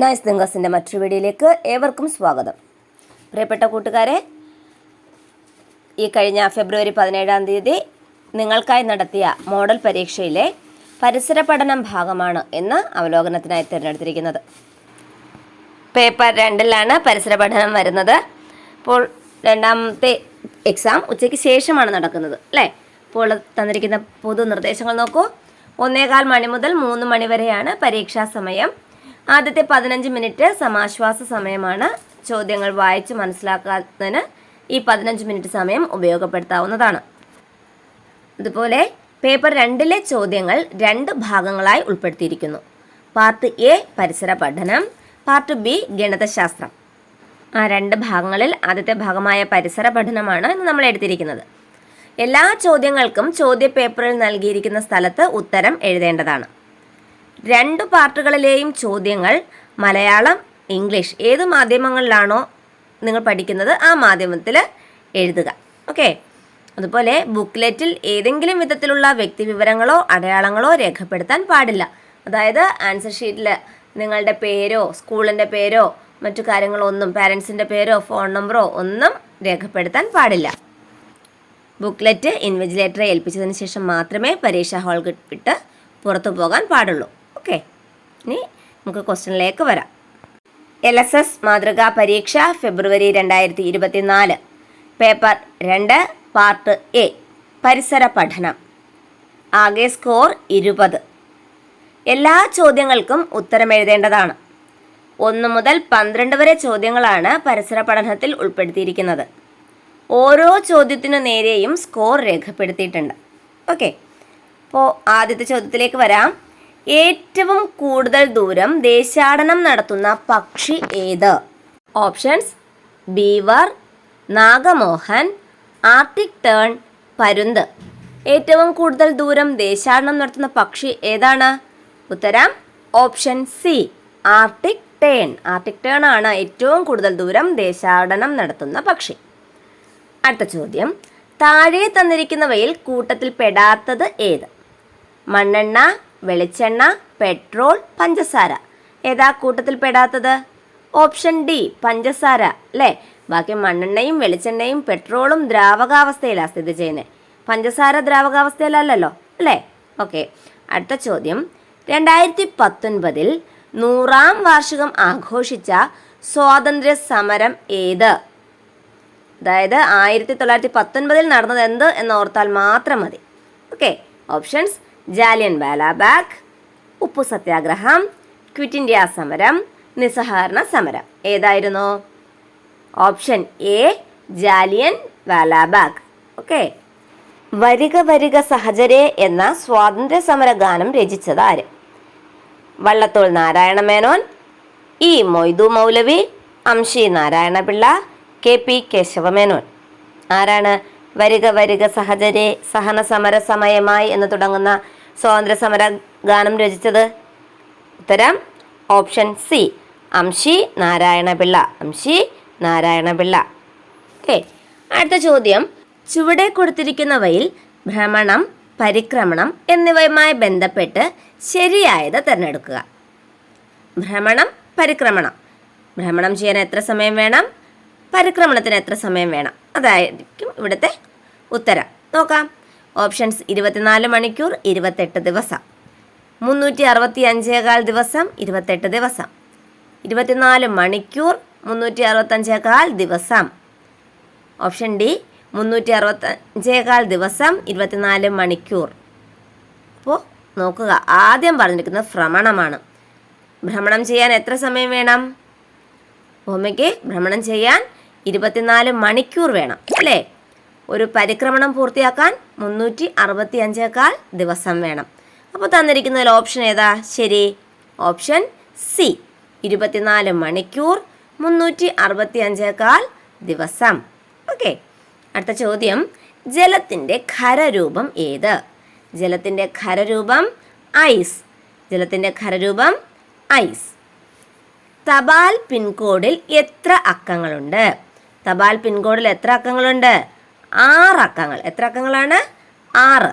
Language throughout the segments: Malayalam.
നൈസ് ദിങ്കസിന്റെ മറ്റൊരു വീഡിയോയിലേക്ക് ഏവർക്കും സ്വാഗതം. പ്രിയപ്പെട്ട കൂട്ടുകാരെ ഈ കഴിഞ്ഞ ഫെബ്രുവരി പതിനേഴാം തീയതി നിങ്ങൾക്കായി നടത്തിയ മോഡൽ പരീക്ഷയിലെ പരിസര പഠനം ഭാഗമാണ് എന്ന് അവലോകനത്തിനായി തിരഞ്ഞെടുത്തിരിക്കുന്നത്. പേപ്പർ രണ്ടിലാണ് പരിസര പഠനം വരുന്നത്. അപ്പോൾ രണ്ടാമത്തെ എക്സാം ഉച്ചയ്ക്ക് ശേഷമാണ് നടക്കുന്നത് അല്ലേ? അപ്പോൾ തന്നിരിക്കുന്ന പൊതു നിർദ്ദേശങ്ങൾ നോക്കൂ. ഒന്നേകാൽ മണി മുതൽ മൂന്ന് മണി വരെയാണ് പരീക്ഷാ സമയം. ആദ്യത്തെ പതിനഞ്ച് മിനിറ്റ് സമാശ്വാസ സമയമാണ്. ചോദ്യങ്ങൾ വായിച്ച് മനസ്സിലാക്കുന്നതിന് ഈ പതിനഞ്ച് മിനിറ്റ് സമയം ഉപയോഗപ്പെടുത്താവുന്നതാണ്. അതുപോലെ പേപ്പർ രണ്ടിലെ ചോദ്യങ്ങൾ രണ്ട് ഭാഗങ്ങളായി ഉൾപ്പെടുത്തിയിരിക്കുന്നു. പാർട്ട് എ പരിസര പഠനം. പാർട്ട് ബി ഗണിതശാസ്ത്രം. ആ രണ്ട് ഭാഗങ്ങളിൽ ആദ്യത്തെ ഭാഗമായ പരിസര പഠനമാണ് ഇന്ന് നമ്മൾ എടുത്തിരിക്കുന്നത്. എല്ലാ ചോദ്യങ്ങൾക്കും ചോദ്യ പേപ്പറിൽ നൽകിയിരിക്കുന്ന സ്ഥലത്ത് ഉത്തരം എഴുതേണ്ടതാണ്. രണ്ട് പാർട്ടുകളിലെയും ചോദ്യങ്ങൾ മലയാളം ഇംഗ്ലീഷ് ഏത് മാധ്യമങ്ങളിലാണോ നിങ്ങൾ പഠിക്കുന്നത് ആ മാധ്യമത്തിൽ എഴുതുക. ഓക്കെ? അതുപോലെ ബുക്ക്ലെറ്റിൽ ഏതെങ്കിലും വിധത്തിലുള്ള വ്യക്തി വിവരങ്ങളോ അടയാളങ്ങളോ രേഖപ്പെടുത്താൻ പാടില്ല. അതായത് ആൻസർ ഷീറ്റിൽ നിങ്ങളുടെ പേരോ സ്കൂളിന്റെ പേരോ മറ്റു കാര്യങ്ങളോ ഒന്നും പാരൻസിന്റെ പേരോ ഫോൺ നമ്പറോ ഒന്നും രേഖപ്പെടുത്താൻ പാടില്ല. ബുക്ക്ലെറ്റ് ഇൻവിജിലേറ്ററെ ഏൽപ്പിച്ചതിന് ശേഷം മാത്രമേ പരീക്ഷാ ഹാൾ വിട്ട് പുറത്തു പോകാൻ പാടുള്ളൂ. ഓക്കെ. ഇനി നമുക്ക് ക്വസ്റ്റ്യനിലേക്ക് വരാം. എൽ എസ് എസ് മാതൃകാ പരീക്ഷ ഫെബ്രുവരി രണ്ടായിരത്തി ഇരുപത്തിനാല് പേപ്പർ രണ്ട് പാർട്ട് എ പരിസര പഠനം. ആകെ സ്കോർ ഇരുപത്. എല്ലാ ചോദ്യങ്ങൾക്കും ഉത്തരം എഴുതേണ്ടതാണ്. ഒന്ന് മുതൽ പന്ത്രണ്ട് വരെ ചോദ്യങ്ങളാണ് പരിസര പഠനത്തിൽ ഉൾപ്പെടുത്തിയിരിക്കുന്നത്. ഓരോ ചോദ്യത്തിനു നേരെയും സ്കോർ രേഖപ്പെടുത്തിയിട്ടുണ്ട്. ഓക്കെ. അപ്പോൾ ആദ്യത്തെ ചോദ്യത്തിലേക്ക് വരാം. ഏറ്റവും കൂടുതൽ ദൂരം ദേശാടനം നടത്തുന്ന പക്ഷി ഏത്? ഓപ്ഷൻസ് ബീവർ നാഗമോഹൻ ആർട്ടിക് ടേൺ പരുന്ത്. ഏറ്റവും കൂടുതൽ ദൂരം ദേശാടനം നടത്തുന്ന പക്ഷി ഏതാണ്? ഉത്തരം option C arctic tern. Arctic tern ആണ് ഏറ്റവും കൂടുതൽ ദൂരം ദേശാടനം നടത്തുന്ന പക്ഷി. അടുത്ത ചോദ്യം താഴെ തന്നിരിക്കുന്നവയിൽ കൂട്ടത്തിൽ പെടാത്തത് ഏത്? മണ്ണെണ്ണ വെളിച്ചെണ്ണ പെട്രോൾ പഞ്ചസാര. ഏതാ കൂട്ടത്തിൽ പെടാത്തത് ഓപ്ഷൻ ഡി പഞ്ചസാര അല്ലേ? ബാക്കി മണ്ണെണ്ണയും വെളിച്ചെണ്ണയും പെട്രോളും ദ്രാവകാവസ്ഥയിലാണ് സ്ഥിതി ചെയ്യുന്നത് പഞ്ചസാര ദ്രാവകാവസ്ഥയിലല്ലല്ലോ അല്ലേ? ഓക്കെ അടുത്ത ചോദ്യം. രണ്ടായിരത്തി പത്തൊൻപതിൽ നൂറാം വാർഷികം ആഘോഷിച്ച സ്വാതന്ത്ര്യ സമരം ഏത്? അതായത് ആയിരത്തി തൊള്ളായിരത്തി പത്തൊൻപതിൽ നടന്നത് എന്ത് എന്ന് ഓർത്താൽ മാത്രം മതി. ഓക്കെ ഓപ്ഷൻസ് ജാലിയൻ വാലാബാഗ് ഉപ്പു സത്യാഗ്രഹം ക്വിറ്റ് ഇന്ത്യ സമരം നിസ്സഹകരണ സമരം. ഏതായിരുന്നു? Option A Jallian Walabagh. Okay. വരിക വരിക സഹചരെ എന്ന സ്വാതന്ത്ര്യ സമര ഗാനം രചിച്ചത് ആര്? Vallathol Narayana Menon E Moidu Moulavi Amshi Narayanapillai K P Kesavamenon ആരാണ്? വരിക വരിക സഹചരെ സഹന സമര സമയമായി എന്ന് തുടങ്ങുന്ന സ്വാതന്ത്ര്യ സമര ഗാനം രചിച്ചത് ഉത്തരം option C Amshi Narayanapillai Amshi Narayanapillai. Okay അടുത്ത ചോദ്യം. ചുവടെ കൊടുത്തിരിക്കുന്നവയിൽ ഭ്രമണം പരിക്രമണം എന്നിവയുമായി ബന്ധപ്പെട്ട് ശരിയായത് തിരഞ്ഞെടുക്കുക. ഭ്രമണം പരിക്രമണം. ഭ്രമണം ചെയ്യാൻ എത്ര സമയം വേണം? പരിക്രമണത്തിന് എത്ര സമയം വേണം? അതായിരിക്കും ഇവിടുത്തെ ഉത്തരം. നോക്കാം. ഓപ്ഷൻസ് ഇരുപത്തിനാല് മണിക്കൂർ ഇരുപത്തെട്ട് ദിവസം. മുന്നൂറ്റി അറുപത്തി അഞ്ചേകാൽ ദിവസം ഇരുപത്തെട്ട് ദിവസം. ഇരുപത്തിനാല് മണിക്കൂർ മുന്നൂറ്റി അറുപത്തഞ്ചേകാൽ ദിവസം. ഓപ്ഷൻ ഡി മുന്നൂറ്റി അറുപത്തഞ്ചേകാൽ ദിവസം ഇരുപത്തിനാല് മണിക്കൂർ. അപ്പോൾ നോക്കുക. ആദ്യം പറഞ്ഞിരിക്കുന്നത് ഭ്രമണമാണ്. ഭ്രമണം ചെയ്യാൻ എത്ര സമയം വേണം? ഭൂമിക്ക് ഭ്രമണം ചെയ്യാൻ ഇരുപത്തിനാല് മണിക്കൂർ വേണം അല്ലേ? ഒരു പരിക്രമണം പൂർത്തിയാക്കാൻ മുന്നൂറ്റി അറുപത്തി അഞ്ചേക്കാൾ ദിവസം വേണം. അപ്പോൾ തന്നിരിക്കുന്നതിൽ ഓപ്ഷൻ ഏതാ? ശരി. Option C. ഇരുപത്തിനാല് മണിക്കൂർ മുന്നൂറ്റി അറുപത്തി അഞ്ചേക്കാൾ ദിവസം. ഓക്കെ. അടുത്ത ചോദ്യം. ജലത്തിന്റെ ഖരരൂപം ഏത്? ജലത്തിന്റെ ഖരരൂപം ഐസ്. ജലത്തിന്റെ ഖരരൂപം ഐസ്. തപാൽ പിൻകോഡിൽ എത്ര അക്കങ്ങളുണ്ട്? തപാൽ പിൻകോഡിൽ എത്ര അക്കങ്ങളുണ്ട്? ആറ് അക്കങ്ങൾ. എത്ര അക്കങ്ങളാണ്? ആറ്.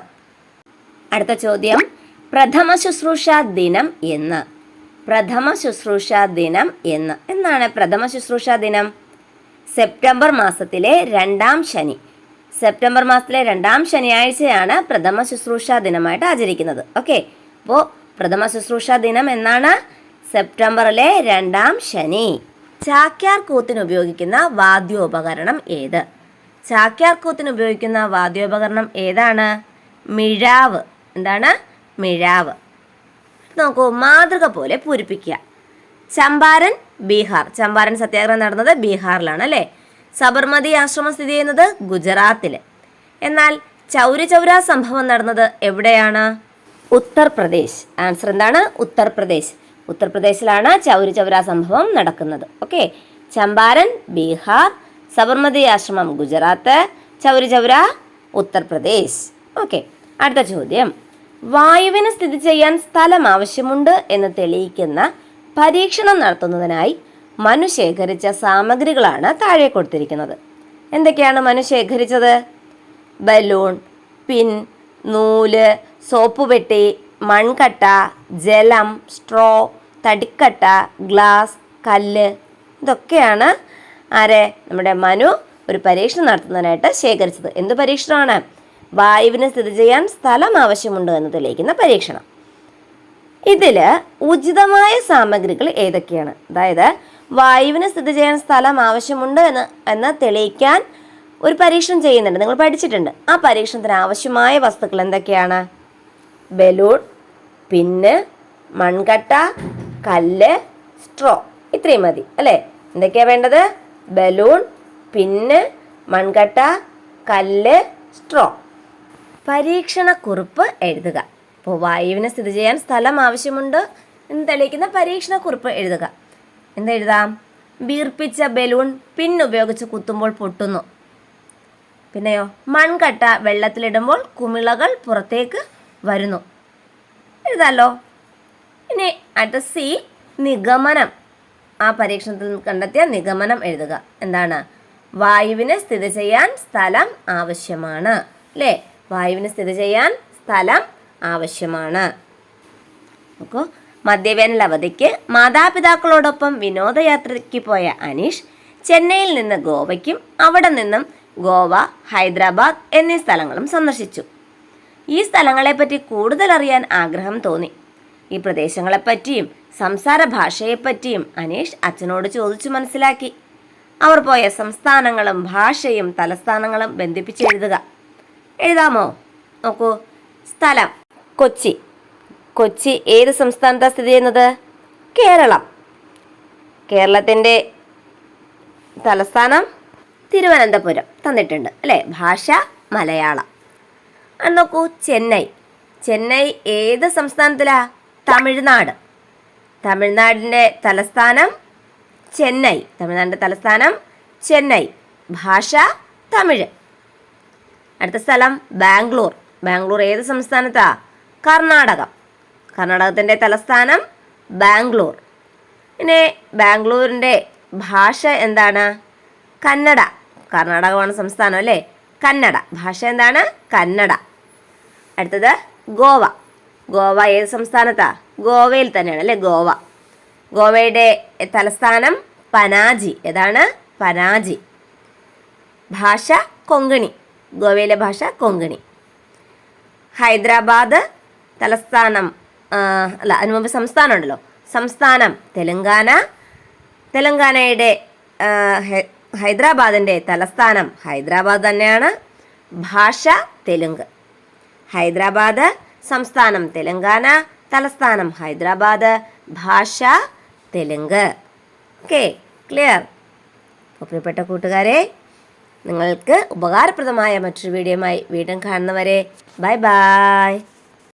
അടുത്ത ചോദ്യം. പ്രഥമ ശുശ്രൂഷ ദിനം എന്ന്. പ്രഥമ ശുശ്രൂഷ ദിനം എന്ന്. എന്നാണ് പ്രഥമ ശുശ്രൂഷ ദിനം? സെപ്റ്റംബർ മാസത്തിലെ രണ്ടാം ശനി. സെപ്റ്റംബർ മാസത്തിലെ രണ്ടാം ശനിയാഴ്ചയാണ് പ്രഥമ ശുശ്രൂഷ ദിനമായിട്ട് ആചരിക്കുന്നത്. ഓക്കെ. അപ്പോൾ പ്രഥമ ശുശ്രൂഷ ദിനം എന്നാണ് സെപ്റ്റംബറിലെ രണ്ടാം ശനി. ചാക്യാർ കൂത്തിന് ഉപയോഗിക്കുന്ന വാദ്യോപകരണം ഏത്? ചാക്യാർ കൂത്തിന് ഉപയോഗിക്കുന്ന വാദ്യോപകരണം ഏതാണ്? മിഴാവ്. എന്താണ്? മിഴാവ്. നോക്കൂ മാതൃക പോലെ പൂരിപ്പിക്കുക. ചമ്പാരൻ ബീഹാർ. ചമ്പാരൻ സത്യാഗ്രഹം നടന്നത് ബീഹാറിലാണ് അല്ലേ? സബർമതി ആശ്രമം സ്ഥിതി ചെയ്യുന്നത് ഗുജറാത്തിൽ എന്നാൽ ചൗരി ചൗര സംഭവം നടന്നത് എവിടെയാണ്? ഉത്തർപ്രദേശ്. ആൻസർ എന്താണ്? ഉത്തർപ്രദേശ്. ഉത്തർപ്രദേശിലാണ് ചൗരി ചൗര സംഭവം നടക്കുന്നത്. ഓക്കെ. ചമ്പാരൻ ബീഹാർ സബർമതി ആശ്രമം ഗുജറാത്ത് ചൗരി ചൗര ഉത്തർപ്രദേശ്. ഓക്കെ അടുത്ത ചോദ്യം. വായുവിന് സ്ഥിതി ചെയ്യാൻ സ്ഥലം ആവശ്യമുണ്ട് എന്ന് തെളിയിക്കുന്ന പരീക്ഷണം നടത്തുന്നതിനായി മനു ശേഖരിച്ച സാമഗ്രികളാണ് താഴെ കൊടുത്തിരിക്കുന്നത്. എന്തൊക്കെയാണ് മനു ശേഖരിച്ചത്? ബലൂൺ പിൻ നൂൽ സോപ്പ് പെട്ടി മൺകട്ട ജലം സ്ട്രോ തടിക്കട്ട ഗ്ലാസ് കല്ല്. ഇതൊക്കെയാണ് ആരെ? നമ്മുടെ മനു ഒരു പരീക്ഷണം നടത്തുന്നതിനായിട്ട് ശേഖരിച്ചത്. എന്ത് പരീക്ഷണമാണ്? വായുവിന് സ്ഥിതി ചെയ്യാൻ സ്ഥലം ആവശ്യമുണ്ട് എന്ന് തെളിയിക്കുന്ന പരീക്ഷണം. ഇതിൽ ഉചിതമായ സാമഗ്രികൾ ഏതൊക്കെയാണ്? അതായത് വായുവിന് സ്ഥിതി ചെയ്യാൻ സ്ഥലം ആവശ്യമുണ്ട് എന്ന് എന്ന് തെളിയിക്കാൻ ഒരു പരീക്ഷണം ചെയ്യുന്നുണ്ട്. നിങ്ങൾ പഠിച്ചിട്ടുണ്ട്. ആ പരീക്ഷണത്തിന് ആവശ്യമായ വസ്തുക്കൾ എന്തൊക്കെയാണ്? ബലൂൺ പിന്ന് മൺകട്ട കല്ല് സ്ട്രോ. ഇത്രയും മതി. അല്ലേ? എന്തൊക്കെയാണ് വേണ്ടത്? ബലൂൺ പിന്ന് മൺകട്ട കല്ല് സ്ട്രോ പരീക്ഷണക്കുറിപ്പ് എഴുതുക. ഇപ്പോൾ വായുവിനെ സ്ഥിതി ചെയ്യാൻ സ്ഥലം ആവശ്യമുണ്ട്. എന്ന് തെളിയിക്കുന്ന പരീക്ഷണക്കുറിപ്പ് എഴുതുക. എന്തെഴുതാം വീർപ്പിച്ച ബലൂൺ പിൻ ഉപയോഗിച്ച് കുത്തുമ്പോൾ പൊട്ടുന്നു. പിന്നെയോ മൺകട്ട വെള്ളത്തിലിടുമ്പോൾ കുമിളകൾ പുറത്തേക്ക് വരുന്നു. എഴുതാലോ. ഇനി അടുത്ത സി നിഗമനം. ആ പരീക്ഷണത്തിൽ കണ്ടെത്തിയ നിഗമനം എഴുതുക. എന്താണ്? വായുവിന് സ്ഥിതി ചെയ്യാൻ സ്ഥലം ആവശ്യമാണ്. അല്ലേ? വായുവിന് സ്ഥിതി ചെയ്യാൻ സ്ഥലം ആവശ്യമാണ്. നോക്കൂ. മദ്യവേനൽ അവധിക്ക് മാതാപിതാക്കളോടൊപ്പം വിനോദയാത്രയ്ക്ക് പോയ അനീഷ് ചെന്നൈയിൽ നിന്ന് ഗോവയ്ക്കും അവിടെ നിന്നും ഗോവ ഹൈദരാബാദ് എന്നീ സ്ഥലങ്ങളും സന്ദർശിച്ചു. ഈ സ്ഥലങ്ങളെപ്പറ്റി കൂടുതൽ അറിയാൻ ആഗ്രഹം തോന്നി. ഈ പ്രദേശങ്ങളെപ്പറ്റിയും സംസാര ഭാഷയെപ്പറ്റിയും അനീഷ് അച്ഛനോട് ചോദിച്ചു മനസ്സിലാക്കി. അവർ പോയ സംസ്ഥാനങ്ങളും ഭാഷയും തലസ്ഥാനങ്ങളും ബന്ധിപ്പിച്ചെഴുതുക എഴുതാമോ? നോക്കൂ. സ്ഥലം. കൊച്ചി. കൊച്ചി ഏത് സംസ്ഥാനത്താണ് സ്ഥിതി ചെയ്യുന്നത്? കേരളം. കേരളത്തിന്റെ തലസ്ഥാനം തിരുവനന്തപുരം തന്നിട്ടുണ്ട്. അല്ലേ? ഭാഷ മലയാളം. അന്നോക്കൂ ചെന്നൈ. ചെന്നൈ ഏത് സംസ്ഥാനത്തിലാ? തമിഴ്നാട്. തമിഴ്നാടിന്റെ തലസ്ഥാനം ചെന്നൈ. തമിഴ്നാടിന്റെ തലസ്ഥാനം ചെന്നൈ. ഭാഷ തമിഴ്. അടുത്ത സ്ഥലം ബാംഗ്ലൂർ. ബാംഗ്ലൂർ ഏത് സംസ്ഥാനത്താ? കർണാടകം. കർണാടകത്തിന്റെ തലസ്ഥാനം ബാംഗ്ലൂർ. പിന്നെ ബാംഗ്ലൂരിന്റെ ഭാഷ എന്താണ്? കന്നഡ. കർണാടകമാണ് സംസ്ഥാനം അല്ലേ? കന്നഡ. ഭാഷ എന്താണ്? കന്നഡ. അടുത്തത് ഗോവ. ഗോവ ഏത് സംസ്ഥാനത്താ? ഗോവയിൽ തന്നെയാണ് അല്ലേ? ഗോവ. ഗോവയുടെ തലസ്ഥാനം പനാജി. ഏതാണ്? പനാജി. ഭാഷ കൊങ്കണി. ഗോവയിലെ ഭാഷ കൊങ്കണി. ഹൈദരാബാദ് തലസ്ഥാനം അല്ല അതിനു മുമ്പ് സംസ്ഥാനം ഉണ്ടല്ലോ. സംസ്ഥാനം തെലങ്കാന. തെലങ്കാനയുടെ ഹൈദരാബാദിന്റെ തലസ്ഥാനം ഹൈദരാബാദ് തന്നെയാണ്. ഭാഷ തെലുങ്ക്. ഹൈദരാബാദ് സംസ്ഥാനം തെലങ്കാന. തലസ്ഥാനം ഹൈദരാബാദ്. ഭാഷ തെലുങ്ക്. Okay clear. അപ്പോൾ പ്രിയപ്പെട്ട കൂട്ടുകാരെ നിങ്ങൾക്ക് ഉപകാരപ്രദമായ മറ്റൊരു വീഡിയോയുമായി വീണ്ടും കാണുന്നവരെ ബൈ ബൈ.